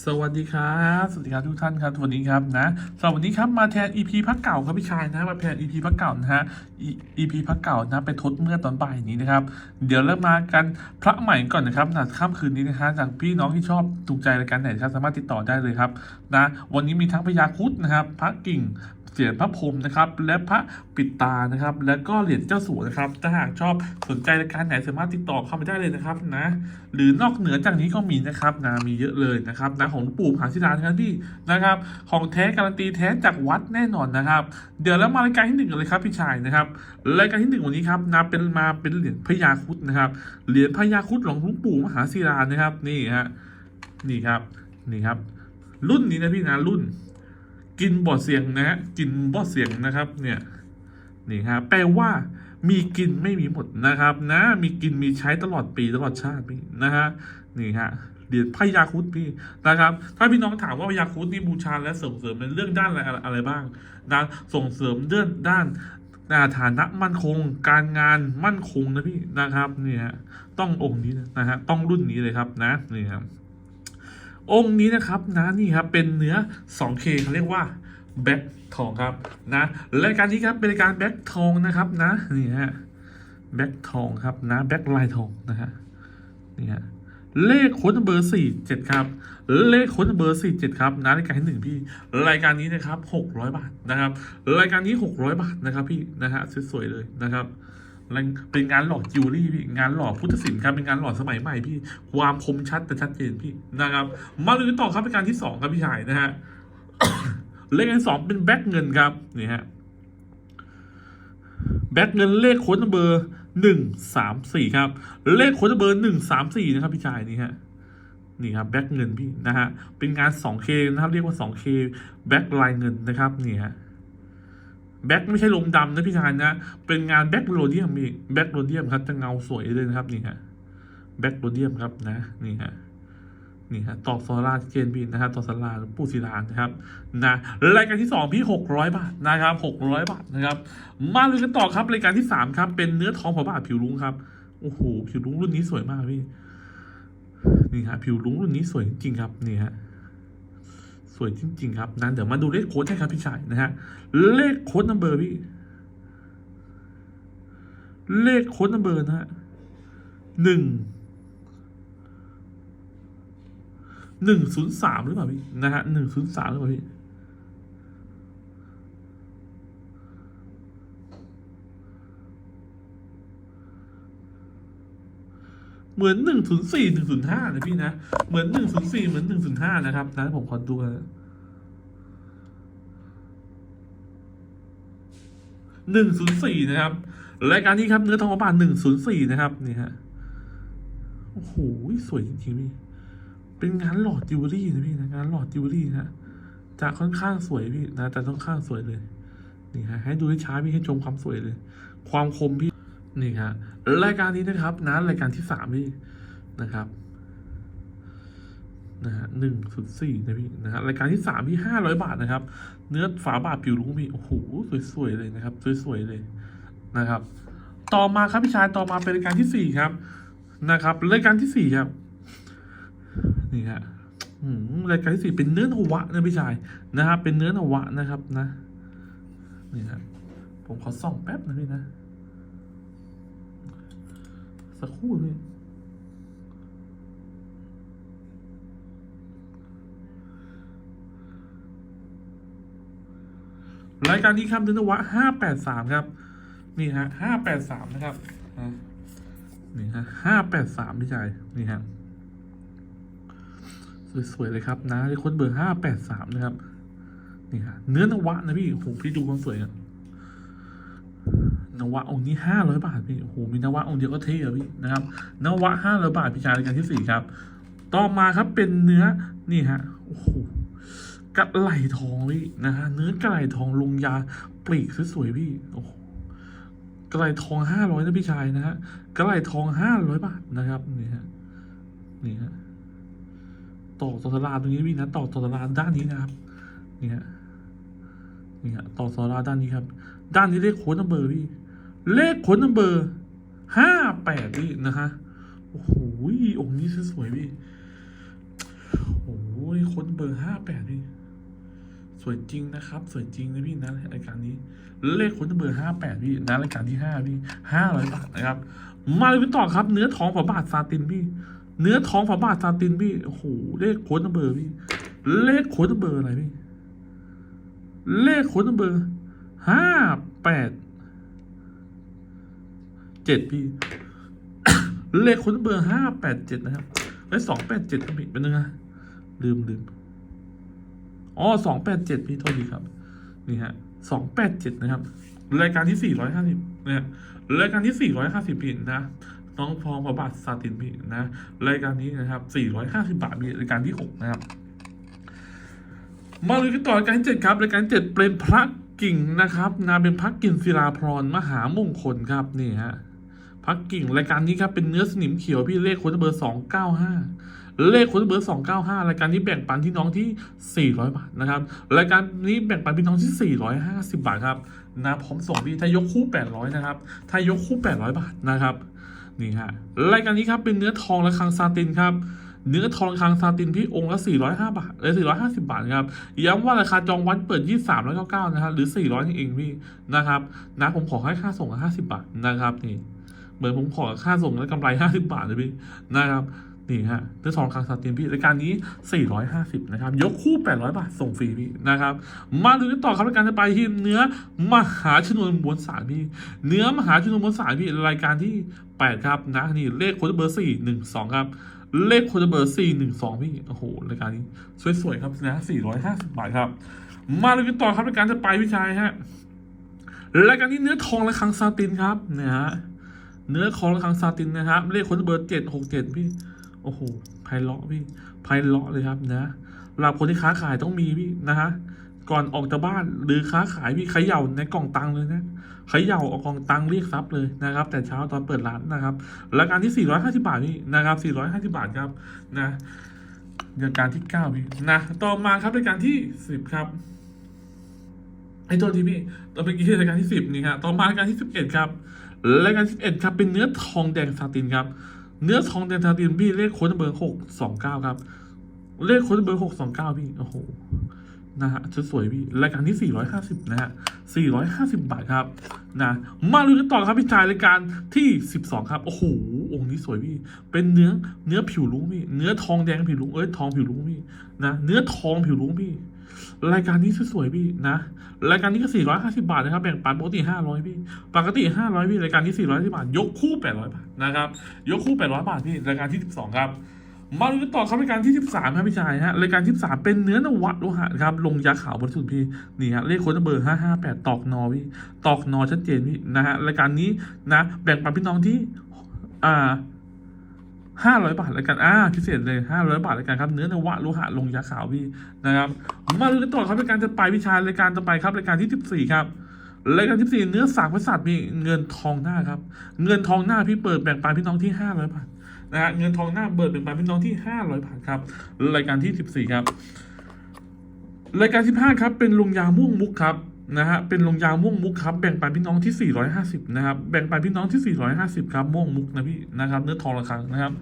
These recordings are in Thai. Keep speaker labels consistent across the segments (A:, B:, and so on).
A: สวัสดีครับ สวัสดีครับทุกท่านครับวันนี้ครับนะสำหรับวันนี้ครับมาแทน EP พักเก่าครับพี่ชายนะมาแทน EP พักเก่านะฮะ EP พักเก่านะไปทดเมื่อตอนบ่ายนี้นะครับ เดี๋ยวเริ่มมากันพระใหม่ก่อนนะครับนะค่ำคืนนี้นะฮะจากพี่น้องที่ชอบถูกใจรายการไหนครับสามารถติดต่อได้เลยครับนะวันนี้มีทั้งพญาคุดนะครับพระกิ่ง เสียงพระพรมนะครับ และพระปิดตานะครับ แล้วก็เหรียญเจ้าสัวนะครับ ถ้าหากชอบสนใจรายการไหนสามารถติดต่อเข้ามาได้เลยนะครับนะ หรือนอกเหนือจากนี้ก็มีนะครับนะมีเยอะเลยนะครับนะของหลวงปู่ผาชิดานะครับพี่นะครับ ของแท้การันตีแท้จากวัดแน่นอนนะครับ เดี๋ยวเรามารายการที่หนึ่งกันเลยครับพี่ชายนะครับรายการที่หนึ่งวันนี้ครับนะเป็นมาเป็นเหรียญพญาคุดนะครับ เหรียญพญาคุดของหลวงปู่มหาศิลานะครับนี่ฮะนี่ครับนี่ครับ รุ่นนี้นะพี่นะรุ่น กินบ่อเสียงนะฮะกินบ่อเสียงนะครับ เนี่ยนี่ฮะแปลว่า มีกินไม่มีหมดนะครับ นะ มีกินมีใช้ตลอดปีตลอดชาติพี่นะฮะนี่ฮะเหรียญพญาคุดพี่นะครับ ถ้าพี่น้องถามว่าพญาคุดนี่บูชาและส่งเสริมในเรื่องด้านอะไรอะไรบ้างนะส่งเสริมเรื่องด้านอ่าฐานะมั่นคง การงานมั่นคงนะพี่นะครับนี่ฮะต้ององค์นี้นะฮะต้องรุ่นนี้เลยครับนะนี่ครับ องค์นี้นะครับนะนี่ครับเป็นเนื้อ 2K เขาเรียกว่าแบ็คทองครับนะรายการนี้ครับเป็นรายการแบ็คทองนะครับนะนี่ฮะแบ็คทองครับนะแบ็คลายทองนะฮะนี่ฮะเลขค้นเบอร์สี่เจ็ดครับ เลขค้นเบอร์สี่เจ็ดครับนะรายการที่หนึ่งพี่ รายการนี้นะครับหกร้อยบาทนะครับ รายการนี้หกร้อยบาทนะครับพี่นะฮะสวยๆเลยนะครับ เป็นงานหล่อจิวเวลรี่พี่งานหล่อพุทธศิลป์ครับเป็นงานหล่อสมัยใหม่พี่ความคมชัดแต่ชัดเจนพี่นะครับ มาดูต่อครับเป็นการที่สองครับพี่ชายนะฮะเลขที่สองเป็นแบ็คเงินครับนี่ฮะแบ็คเงินเลขโค้ดเบอร์หนึ่งสามสี่ครับ เลขโค้ดเบอร์หนึ่งสามสี่นะครับ พี่ชายนี่ฮะนี่ครับแบ็คเงินพี่นะฮะเป็นงาน 2K นะครับเรียกว่า 2K แบ็คลายเงินนะครับนี่ฮะ แบ็คไม่ใช่ลมดำนะพี่ชายนะ เป็นงานแบ็คโรเดียมพี่แบ็คโรเดียมครับจะเงาสวยเลยนะครับนี่ฮะแบ็คโรเดียมครับนะนี่ฮะนี่ฮะตอกโซล่าเจนพี่นะครับตอกโซล่าปูศิลานะครับนะรายการที่สองพี่หกร้อยบาทนะครับหกร้อยบาทนะครับ มาเลยกันต่อครับรายการที่สามครับ เป็นเนื้อทองผาบาทผิวรุ้งครับโอ้โหผิวรุ้งรุ่นนี้สวยมากพี่นี่ฮะผิวรุ้งรุ่นนี้สวยจริงครับนี่ฮะ วยจริง ๆ ครับ นั้นเดี๋ยวมาดูเลขโค้ดให้ครับพี่ชายนะฮะ เลขโค้ดนัมเบอร์พี่ เลขโค้ดนัมเบอร์นะฮะหนึ่งหนึ่งศูนย์สามหรือเปล่าพี่นะฮะหนึ่งศูนย์สามหรือเปล่าพี่ เหมือนหนึ่งศูนย์สี่หนึ่งศูนย์ห้านะพี่นะ เหมือนหนึ่งศูนย์สี่เหมือนหนึ่งศูนย์ห้านะครับนะผมขอดูหนึ่งศูนย์สี่นะครับรายการนี้ครับเนื้อทองบาทหนึ่งศูนย์สี่นะครับ นี่ฮะโอ้โหสวยจริงๆพี่เป็นงานหลอดจิวเวลรี่นะพี่นะงานหลอดจิวเวลรี่นะจะค่อนข้างสวยพี่นะแต่ค่อนข้างสวยเลย นี่ฮะให้ดูให้ช้าพี่ให้ชมความสวยเลย ความคมพี่นี่ฮะ รายการนี้นะครับนะรายการที่สามพี่นะครับนะฮะหนึ่งศูนย์สี่นะพี่นะฮะรายการที่สามพี่ห้าร้อยบาทนะครับ เนื้อฝาบาทผิวรุ้งพี่โอ้โหสวยๆเลยนะครับ สวยๆเลยนะครับ ต่อมาครับพี่ชายต่อมาเป็นรายการที่สี่ครับนะครับรายการที่สี่ครับนี่ฮะรายการที่สี่เป็นเนื้อนวะนะพี่ชายนะครับเป็นเนื้อนวะนะครับนะนี่ฮะผมขอส่องแป๊บนะพี่นะ สักครู่พี่รายการนี้ครับเดือนวะห้าแปดสามครับ นี่ฮะห้าแปดสามนะครับนี่ฮะห้าแปดสามพี่ชายนี่ฮะสวยๆเลยครับนะที่คนเบอร์ห้าแปดสามนะครับ นี่ฮะเนื้อนวะนะพี่โอ้โหพี่ดูความสวยอะ นวะองค์นี้ห้าร้อยบาทพี่โอ้โหมีนวะองค์เดียวก็เท่อะพี่นะครับนวะห้าร้อยบาทพี่ชายรายการที่สี่ครับ ต่อมาครับเป็นเนื้อนี่ฮะโอ้โหกระไหลทองพี่นะฮะเนื้อกระไหลทองลงยาปลีกสวยๆพี่โอ้โกระไหลทองห้าร้อยนะพี่ชายนะฮะกระไหลทองห้าร้อยบาทนะครับนี่ฮะนี่ฮะต่อตอตลาดตรงนี้พี่นะต่อตอตลาดด้านนี้นะครับนี่ฮะนี่ฮะต่อตอตลาดด้านนี้ครับ ด้านนี้เลขโค้ดนัมเบอร์พี่ เลขโค้นัมเบอร์ห้าแปดพี่นะฮะ โอ้โหองค์นี้สวยพี่ โอ้โหโคเบอร์ห้าแปดพี่ สวยจริงนะครับ สวยจริงนะพี่นะรายการนี้ เลขโค้ดเบอร์ห้าแปดพี่นะรายการที่ห้าพี่ห้าร้อยบาทนะครับ มาเลยต่อครับ เนื้อทองฝาบาทซาตินพี่ เนื้อทองฝาบาทซาตินพี่ โอ้โห เลขโค้ดเบอร์พี่ เลขโค้ดเบอร์อะไรพี่ เลขโค้ดเบอร์ห้าแปด เจ็ดพี่ เลขค้ดเบอร์ห้าแปดเจ็ดนะครับไอ้สองแปดเจ็ดพี่เป็นยังไงลืมลืมอ๋อสองแปดเจ็ดพี่โทษทีครับ นี่ฮะสองแปดเจ็ดนะครับ รายการที่สี่ร้อยห้าสิบเนี่ยรายการที่สี่ร้อยห้าสิบพี่นะน้องพองพระบาทซาตินพี่นะ รายการนี้นะครับสี่ร้อยห้าสิบาทพี่รายการที่หกนะครับ มาเลยกันต่อรายการที่เจ็ดครับรายการเจ็ดเป็นพระกิ่งนะครับนาเป็นพระกิ่งศิลาพรมหามงคลครับนี่ฮะ พระกิ่งรายการนี้ครับเป็นเนื้อสนิมเขียวพี่เลขคนเบอร์สองเก้าห้าเลขคนเบอร์สองเก้าห้ารายการนี้แบ่งปันที่น้องที่สี่ร้อยบาทนะครับรายการนี้แบ่งปันพี่น้องที่สี่ร้อยห้าสิบบาทครับนะพร้อมส่งพี่ถ้ายกคู่แปดร้อยนะครับถ้ายกคู่แปดร้อยบาทนะครับนี่ฮะรายการนี้ครับเป็นเนื้อทองและคังซาตินครับเนื้อทองคางซาตินพี่องค์ละ 405 บาทเออ450 บาทครับ ย้ำว่าราคาจองวันเปิด 23 แล้ว99 นะครับ หรือ 400นี่เองพี่ นะครับ นะผมขอให้ค่าส่งละ50 บาท นะครับนี่ เหมือนผมขอค่าส่งและกำไร50บาทเลยพี่นะครับนี่ฮะเนื้อทองคางซาตินพี่รายการนี้ 450 นะครับ ยกคู่ 800 บาท ส่งฟรีพี่นะครับ มาดูกันต่อครับรายการจะไปที่เนื้อมหาชนวนมวลสารพี่ เนื้อมหาชนวนมวลสารพี่รายการที่ 8 ครับนะนี่เลขโค้ดเบอร์ 412 ครับ เลขโค้ดเบอร์ 412 พี่โอ้โหรายการนี้สวยๆครับนะ450 บาทครับ มาดูกันต่อครับรายการจะไปพี่ชายฮะรายการนี้เนื้อทองและคังซาตินครับเนี่ยฮะ เนื้อทองและคังซาตินนะครับ เลขค้ดเบอร์767พี่ โอ้โหไพเราะพี่ไพเราะเลยครับนะสำหรับคนที่ค้าขายต้องมีพี่นะฮะก่อนออกจากบ้านหรือค้าขายพี่เขย่าในกล่องตังเลยนะเขย่าเอากล่องตังเรียกทรัพย์เลยนะครับ แต่เช้าตอนเปิดร้านนะครับรายการที่ 450 บาทนี่นะครับ 450 บาทครับนะรายการที่9พี่นะต่อมาครับรายการที่ 10 ครับไอ้ตัวที่พี่ต่อไปกี่ที่รายการที่ 10นี่ฮะต่อมารายการที่ 11 ครับ รายการที่11 ครับเป็นเนื้อทองแดงซาตินครับ เนื้อทองแดงซาตินพี่เลขโค้ดเบอร์629 ครับ เลขโค้ดเบอร์ 629 พี่ โอ้โห นะฮะสวยพี่ รายการที่ 450 นะฮะ 450 บาทครับ นะ มาดูกันต่อครับพี่ชายรายการที่ 12 ครับ โอ้โห องค์นี้สวยพี่ เป็นเนื้อ เนื้อผิวลุ้งพี่ เนื้อทองแดงผิวลุ้งเอ้ย ทองผิวลุ้งพี่ นะ เนื้อทองผิวลุ้งพี่ รายการนี้สวยๆพี่นะ รายการนี้ก็ 450 บาทนะครับแบ่งปันปกติ 500 พี่ ปกติ 500 พี่ รายการนี้450บาท ยกคู่ 800 บาทนะครับ ยกคู่ 800 บาทพี่ รายการที่ 12 ครับ มาดูต่อครับรายการที่ 13 ครับพี่ชายฮะ รายการที่ 13 เป็นเนื้อนวัตโลหะครับ ลงยาขาวบริสุทธิ์พี่ นี่ฮะ เลขโค้ดเบอร์ 558 ตอกนอพี่ ตอกนอชัดเจนพี่นะฮะ รายการนี้นะ แบ่งปันพี่น้องที่ อ่า ห้าร้อยบาทแล้วกัน อ่า พิเศษเลยห้าร้อยบาทแล้วกันครับ เนื้อนวะโลหะลงยาขาวพี่นะครับ มาดูกันต่อครับรายการจะไปพิชารายการจะไปครับรายการที่สิบสี่ครับรายการที่สี่เนื้อสากพระสัตว์มีเงินทองหน้าครับ เงินทองหน้าพี่เปิดแบ่งปันพี่น้องที่ห้าร้อยบาทนะฮะ เงินทองหน้าเปิดแบ่งปันพี่น้องที่ห้าร้อยบาทครับ รายการที่สิบสี่ครับ รายการที่ห้าครับ เป็นลุงยาม่วงมุกครับ นะฮะเป็นลงยาม่วงมุกครับแบ่งปันพี่น้องที่ 450 นะครับ แบ่งปันพี่น้องที่ 450 ครับม่วงมุกนะพี่นะครับ เนื้อทองระคังนะครับ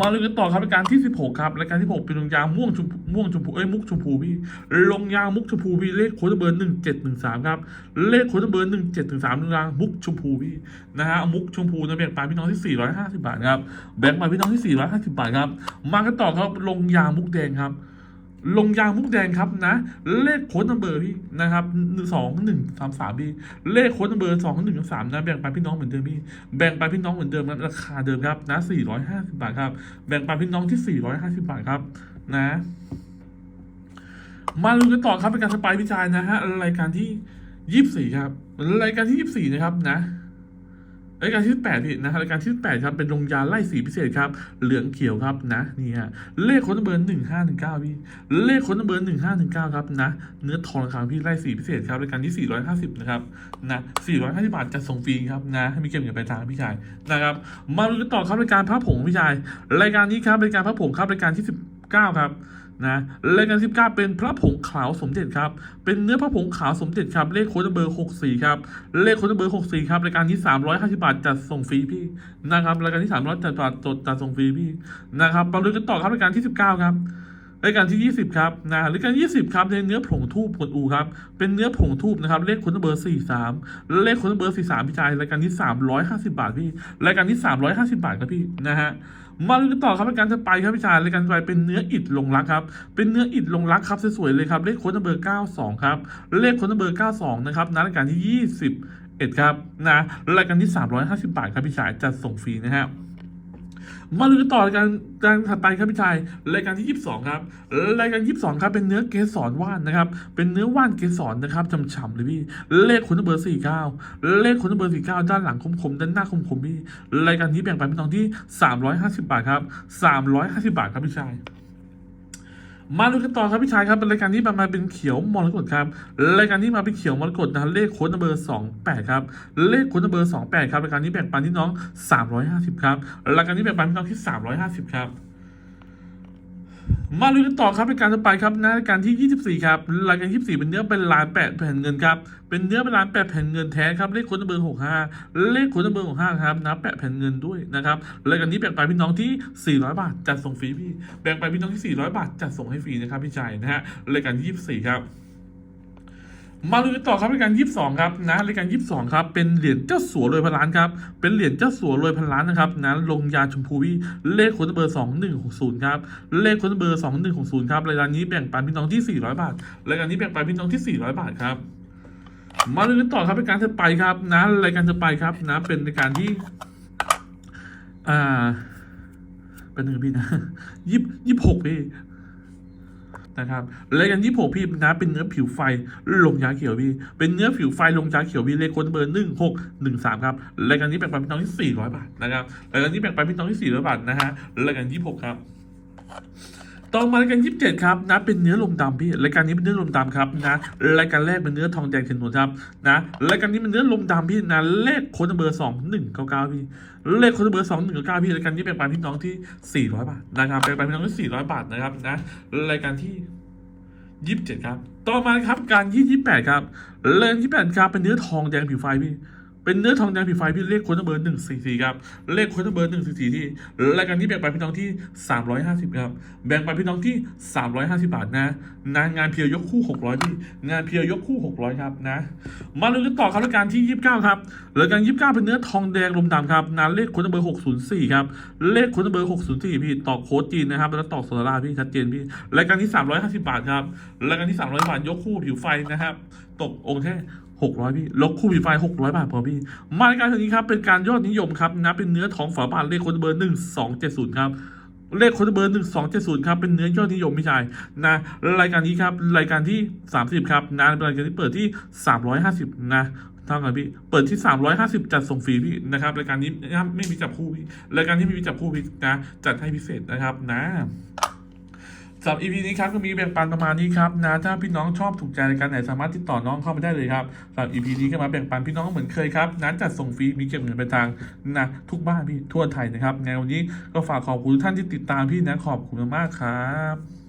A: มาเลยกันต่อครับรายการที่ 16 ครับรายการที่ 6 เป็นลงยาม่วงชมม่วงชมพูเอ้ยมุกชมพูพี่ลงยามุกชมพูพี่เลขโค้ดเบอร์1713ครับเลขโค้ดเบอร์1713ลงยามุกชมพูพี่นะฮะมุกชมพูนะแบ่งปันพี่น้องที่ 450 บาทครับแบ่งปันพี่น้องที่ 450 บาทครับมากันต่อครับลงยามุกแดงครับ ลงยางมุกแดงครับนะ เลขโค้ดนัมเบอร์พี่นะครับสองหนึ่งสามสามพี่เลขโค้ดนัมเบอร์สองหนึ่งสามนะ แบ่งไปพี่น้องเหมือนเดิมพี่แบ่งไปพี่น้องเหมือนเดิมนะราคาเดิมครับนะสี่ร้อยห้าสิบาทครับ แบ่งไปพี่น้องที่สี่ร้อยห้าสิบาทครับ นะ มาดูกันต่อครับเป็นการสปายพิจารณ์นะฮะรายการที่ยี่สิบสี่ครับรายการที่ยี่สิบสี่นะครับนะ รายการที่แปดพี่นะครับรายการที่แปดครับเป็นลงยาไล่สีพิเศษครับ เหลืองเขียวครับนะนี่ฮะเลขค้นเบอร์หนึ่งห้าหนึ่งเก้าพี่เลขค้นเบอร์หนึ่งห้าหนึ่งเก้าครับนะเนื้อทองคำพี่ไล่สีพิเศษครับรายการที่สี่ร้อยห้าสิบนะครับนะสี่ร้อยห้าสิบบาทจะส่งฟรีครับนะให้มีเกมอย่างไปลายทางพี่ชายนะครับมาดูกันต่อครับรายการพระผงพี่ชาย รายการนี้ครับรายการพระผงครับรายการที่สิบเก้าครับ นะรายการที่19เป็นพระผงขาวสมเด็จครับ เป็นเนื้อพระผงขาวสมเด็จครับ เลขโค้ดเบอร์ 64 ครับ เลขโค้ดเบอร์ 64 ครับ รายการที่ 350 บาทจัดส่งฟรีพี่นะครับ รายการที่ 300จัดบาทจดจัดส่งฟรีพี่นะครับมาดูกันต่อครับรายการที่ 19 ครับ รายการที่ 20 ครับนะรายการ 20 ครับในเนื้อผงทูบกดอูครับ เป็นเนื้อผงทูบนะครับ เลขคนเบอร์ 43เลขคนเบอร์ 43 พี่ชาย รายการที่ 350 บาทพี่ รายการที่ 350 บาทครับพี่นะฮะ มาดูกันต่อครับรายการจะไปครับพี่ชาย รายการจะไปเป็นเนื้ออิฐลงรักครับ เป็นเนื้ออิฐลงรักครับสวยๆเลยครับ เลขค้ดเบอร์ 92 ครับ เลขค้ดเบอร์ 92 นะครับนะรายการที่21ครับนะ รายการที่ 350 บาทครับพี่ชาย จัดส่งฟรีนะฮะ มาดูต่อการการถัดไปครับพี่ชายรายการที่ 22 ครับรายการ 22 ครับเป็นเนื้อเกสรว่านนะครับ เป็นเนื้อว่านเกสรนะครับฉ่ำๆเลยพี่เลขคนเบอร์ 49 เลขคนเบอร์ 49 ด้านหลังคมๆด้านหน้าคมๆพี่รายการนี้แบ่งปันพี่น้องที่ 350 บาทครับ 350 บาทครับพี่ชาย มาดูกันต่อครับพี่ชายครับเป็นรายการที่มาเป็นเขียวมรกตครับรายการที่มาเป็นเขียวมรกตนะเลขโค้ดเบอร์สองแปดครับเลขโค้ดเบอร์สองแปดครับรายการนี้แบ่งปันที่น้องสามร้อยห้าสิบครับรายการนี้แบ่งปันพี่น้องที่สามร้อยห้าสิบครับ มาลุยกันต่อครับในการต่อไปครับนะรายการที่ 24 ครับรายการ 24 เป็นเนื้อเป็นลานแปะแผ่นเงินครับ เป็นเนื้อเป็นลานแปะแผ่นเงินแท้ครับ เลขคนเบอร์65 เลขคนเบอร์65 ครับนับแปะแผ่นเงินด้วยนะครับรายการนี้แบ่งไปพี่น้องที่ 400 บาทจัดส่งฟรีพี่ แบ่งไปพี่น้องที่ 400 บาทจัดส่งให้ฟรีนะครับพี่ชายนะฮะรายการ 24 ครับ มาดูกันต่อครับรายการ22ครับนะรายการ22ครับเป็นเหรียญเจ้าสัวรวยพันล้านครับเป็นเหรียญเจ้าสัวรวยพันล้านนะครับนะลงยาชมพูวีเลขคนเบอร์2160ครับเลขคนเบอร์2160ครับรายการนี้แบ่งปันพี่น้องที่400บาทรายการนี้แบ่งปันพี่น้องที่400บาทครับมาดูกันต่อครับรายการถัดไปครับนะรายการถัดไปครับนะเป็นรายการที่อ่าเป็นหนึ่งพี่นะยี่ยี่หกพี่ นะครับรายการที่ผมพี่นะเป็นเนื้อผิวไฟลงยาเขียวพี่เป็นเนื้อผิวไฟลงยาเขียวพี่เลขโค้ดเบอร์หนึ่งหกหนึ่งสามครับรายการนี้แบ่งปันพี่น้องที่สี่ร้อยบาทนะครับรายการนี้แบ่งปันพี่น้องที่สี่ร้อยบาทนะฮะรายการที่หกครับ ต่อมารายการยี่สิบเจ็ดครับนะเป็นเนื้อลมดำพี่รายการนี้เป็นเนื้อลมดำครับนะรายการแรกเป็นเนื้อทองแดงเข็นหนวดครับนะรายการนี้เป็นเนื้อลมดำพี่นะเลขโค้ดเบอร์สองหนึ่งเก้าเก้าพี่เลขโค้ดเบอร์สองหนึ่งเก้าเก้าพี่รายการนี้แบ่งปันพี่น้องที่สี่ร้อยบาทนะครับแบ่งปันพี่น้องที่สี่ร้อยบาทนะครับนะรายการที่ยี่สิบเจ็ดครับ ต่อมาครับการยี่สิบแปดครับเลนยี่สิบแปดครับเป็นเนื้อทองแดงผิวไฟพี่ เป็นเนื้อทองแดงผิวไฟพี่เลขค้ดเบอร์หนึ่งสี่สี่ครับ เลขค้ดเบอร์หนึ่งสี่สี่ที่รายการที่แบ่งไปพี่น้องที่สามร้อยห้าสิบครับ แบ่งไปพี่น้องที่สามร้อยห้าสิบบาทนะนะงานเพียวยกคู่หกร้อยพี่งานเพียวยกคู่หกร้อยครับนะ มาดูกันต่อครับรายการที่ยี่สิบเก้าครับรายการยี่สิบเก้าเป็นเนื้อทองแดงลมดำครับนะเลขค้ดเบอร์หกศูนย์สี่ครับ เลขค้ดเบอร์หกศูนย์สี่พี่ตอกโค้ดจีนนะครับแล้วตอกโซลาร่าพี่ชัดเจนพี่รายการที่สามร้อยห้าสิบาทครับรายการที่สามร้อยบาทยกคู่ผิวไฟนะครับ ตกองค์แค่ หกร้อยพี่ลกคู่ผิวไฟหกร้อยบาทพอพี่ มารายการนี้ครับ เป็นการยอดนิยมครับนะเป็นเนื้อทองฝาบาทเลขค้ดเบอร์หนึ่งสองเจ็ดศูนย์ครับเลขโค้ดเบอร์หนึ่งสองเจ็ดศูนย์ครับ เป็นเนื้อยอดนิยมพี่ชายนะรายการนี้ครับ รายการที่สามสิบครับนะเป็นรายการที่เปิดที่สามร้อยห้าสิบนะเท่ากันพี่ เปิดที่สามร้อยห้าสิบจัดส่งฟรีพี่นะครับรายการนี้นะไม่มีจับคู่พี่รายการที่ไม่มีจับคู่พี่นะจัดให้พิเศษนะครับนะ สำหรับ EP นี้ครับก็มีแบ่งปันประมาณนี้ครับนะถ้าพี่น้องชอบถูกใจรายการไหนสามารถติดต่อน้องเข้ามาได้เลยครับสำหรับ EP นี้ก็มาแบ่งปันพี่น้องเหมือนเคยครับนั้นจัดส่งฟรีมีเก็บเงินไปทางนะทุกบ้านพี่ทั่วไทยนะครับในวันนี้ก็ฝากขอบคุณทุกท่านที่ติดตามพี่นะขอบคุณมากๆครับ